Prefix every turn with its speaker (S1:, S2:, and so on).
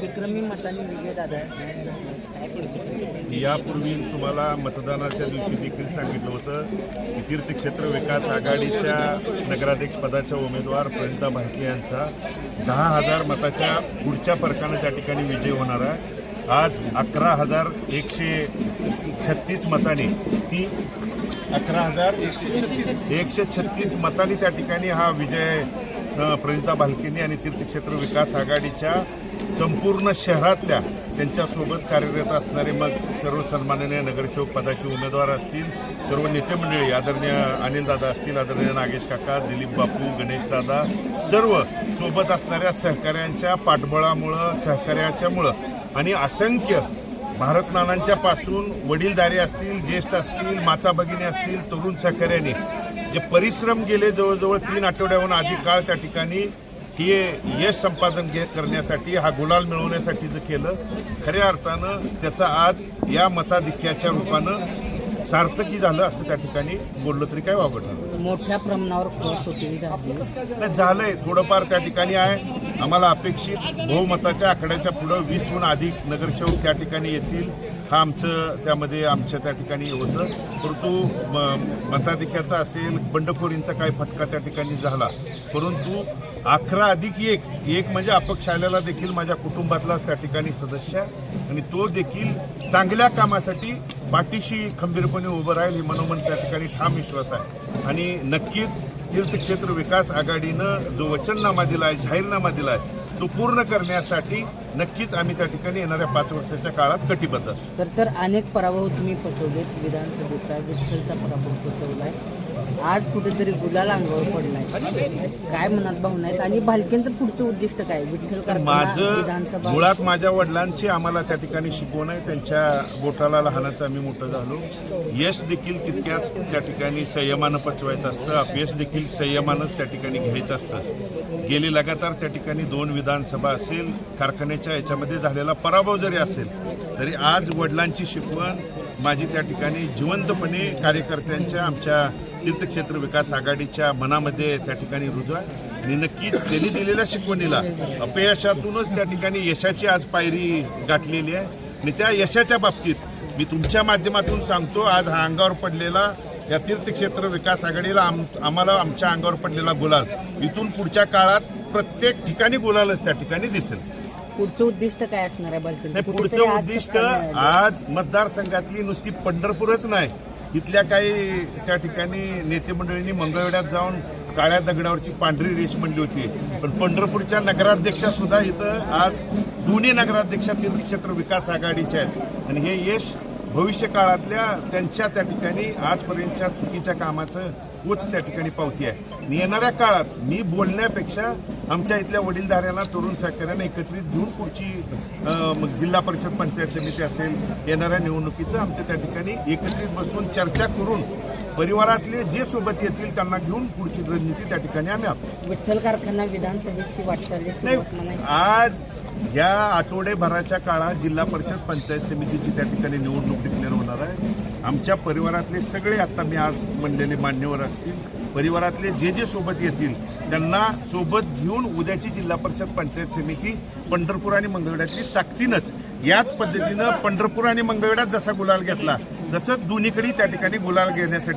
S1: विक्रमी मतांनी विजय दादा
S2: यापूर्वीच तुम्हाला मतदानाच्या दिवशी देखील सांगितलं होतं की तीर्थक्षेत्र विकास आघाडीच्या नगराध्यक्ष पदाच्या उमेदवार प्रणिता भारती यांचा दहा हजार मताच्या पुढच्या फरकानं त्या ठिकाणी विजय होणार आहे. आज अकरा हजार एकशे छत्तीस मताने ती अकरा हजार एकशे छत्तीस एकशे छत्तीस मताने त्या ठिकाणी हा विजय प्रणिता भालकेनी आणि तीर्थक्षेत्र विकास आघाडीच्या संपूर्ण शहरातल्या त्यांच्यासोबत कार्यरत असणारे मग सर्व सन्माननीय नगरसेवक पदाचे उमेदवार असतील सर्व नेतेमंडळी आदरणीय अनिलदादा असतील आदरणीय नागेश काका दिलीप बापू गणेशदादा सर्व सोबत असणाऱ्या सहकाऱ्यांच्या पाठबळामुळं सहकार्याच्यामुळं आणि असंख्य भारतनानांच्या पासून वडीलधारे असतील ज्येष्ठ असतील माता भगिनी असतील तरुण सहकार्याने जे परिश्रम गेले जवळजवळ तीन आठवड्याहून अधिक काळ त्या ठिकाणी हे यश संपादन घे करण्यासाठी हा गुलाल मिळवण्यासाठीचं केलं खऱ्या अर्थानं त्याचा आज या मताधिक्याच्या रूपानं सार्थकी झालं असं त्या ठिकाणी बोललं तरी काय ठरलं.
S1: मोठ्या प्रमाणावर क्रॉस होती
S2: झालंय. थोडंफार त्या ठिकाणी आहे. आम्हाला अपेक्षित बहुमताच्या आकड्याच्या पुढं वीसहून अधिक नगरसेवक त्या ठिकाणी येतील. हा आमचं त्यामध्ये आमच्या त्या ठिकाणी होतं. परंतु म- मताधिक्याचा असेल बंडखोरींचा काही फटका त्या ठिकाणी झाला. परंतु अकरा अधिक एक एक म्हणजे अपक्ष आलेला देखील माझ्या कुटुंबातलाच त्या ठिकाणी सदस्य आहे आणि तो देखील चांगल्या कामासाठी पाठीशी खंबीरपणे उभं राहील हे मनोमन त्या ठिकाणी ठाम विश्वास आहे. आणि नक्कीच तीर्थक्षेत्र विकास आघाडीनं जो वचननामा दिला आहे जाहीरनामा दिला आहे तो पूर्ण करण्यासाठी नक्कीच आम्ही त्या ठिकाणी येणाऱ्या पाच वर्षाच्या काळात कटिबद्ध असतो
S1: तर तर अनेक पराभव तुम्ही पचवलेत. विधानसभेचा विठ्ठलचा पराभव पचवलाय. आज कुठेतरी गुलाल अंगावर पडलाय. काय मनात भावना आहेत? आणि भालकेंचं पुढचं उद्दिष्ट काय? विठ्ठल कारखाना
S2: माझं
S1: विधानसभा?
S2: मुळात माझ्या वडिलांची आम्हाला त्या ठिकाणी शिकवण आहे. त्यांच्या बोटाला लहानाचं आम्ही मोठं झालो. यश देखील तितक्याच त्या ठिकाणी संयमानं पचवायचं असतं. अपयश देखील संयमानंच त्या ठिकाणी घ्यायचं असतं. गेली लगातार त्या ठिकाणी दोन विधानसभा असेल कारखान्याच्या याच्यामध्ये झालेला पराभव जरी असेल तरी आज वडिलांची शिकवण माझी त्या ठिकाणी जिवंतपणे कार्यकर्त्यांच्या आमच्या तीर्थक्षेत्र विकास आघाडीच्या मनामध्ये त्या ठिकाणी रुजू आहे. आणि नक्कीच त्यांनी दिलेल्या शिकवणीला अपयशातूनच त्या ठिकाणी यशाची आज पायरी गाठलेली आहे. आणि त्या यशाच्या बाबतीत मी तुमच्या माध्यमातून सांगतो आज हा अंगावर पडलेला या तीर्थक्षेत्र विकास आघाडीला आम आम्हाला आमच्या अंगावर पडलेला गुलाल इथून पुढच्या काळात प्रत्येक ठिकाणी गुलालच त्या ठिकाणी दिसेल.
S1: पुढचं उद्दिष्ट काय असणार आहे
S2: पुढचं उद्दिष्ट. आज मतदारसंघातली नुसती पंढरपूरच नाही. इथल्या काही त्या ठिकाणी नेतेमंडळींनी मंगळवेड्यात जाऊन काळ्या दगडावरची पांढरी रेष म्हणली होती. पण पंढरपूरच्या नगराध्यक्षा सुद्धा इथं आज दोन्ही नगराध्यक्षा तीर्थक्षेत्र विकास आघाडीच्या आहेत. आणि हे यश भविष्यकाळातल्या त्यांच्या त्या ठिकाणी आजपर्यंतच्या चुकीच्या कामाचं कोच त्या ठिकाणी पावती आहे. येणाऱ्या काळात मी बोलण्यापेक्षा आमच्या इथल्या वडीलधाऱ्यांना तरुण सहकार्यांना एकत्रित घेऊन पुढची मग जिल्हा परिषद पंचायत समिती असेल येणाऱ्या निवडणुकीचं आमच्या त्या ठिकाणी एकत्रित बसून चर्चा करून परिवारातले जे सोबत येतील त्यांना घेऊन पुढची रणनीती त्या ठिकाणी आम्ही आखू
S1: विठ्ठल कारखाना विधानसभेची वाटचाली
S2: आज या आठवडेभराच्या काळात जिल्हा परिषद पंचायत समितीची त्या ठिकाणी निवडणूक डिक्लेअर होणार आहे. आमच्या परिवारातले सगळे आता मी आज म्हणलेले मान्यवर असतील परिवारातले जे जे सोबत येतील त्यांना सोबत घेऊन उद्याची जिल्हा परिषद पंचायत समिती पंढरपूर आणि मंगळवेढ्यातली ताकदीनच. याच पद्धतीनं पंढरपूर आणि मंगळवेढ्यात जसा गुलाल घेतला तसंच दोन्हीकडे त्या ठिकाणी गुलाल घेण्यासाठी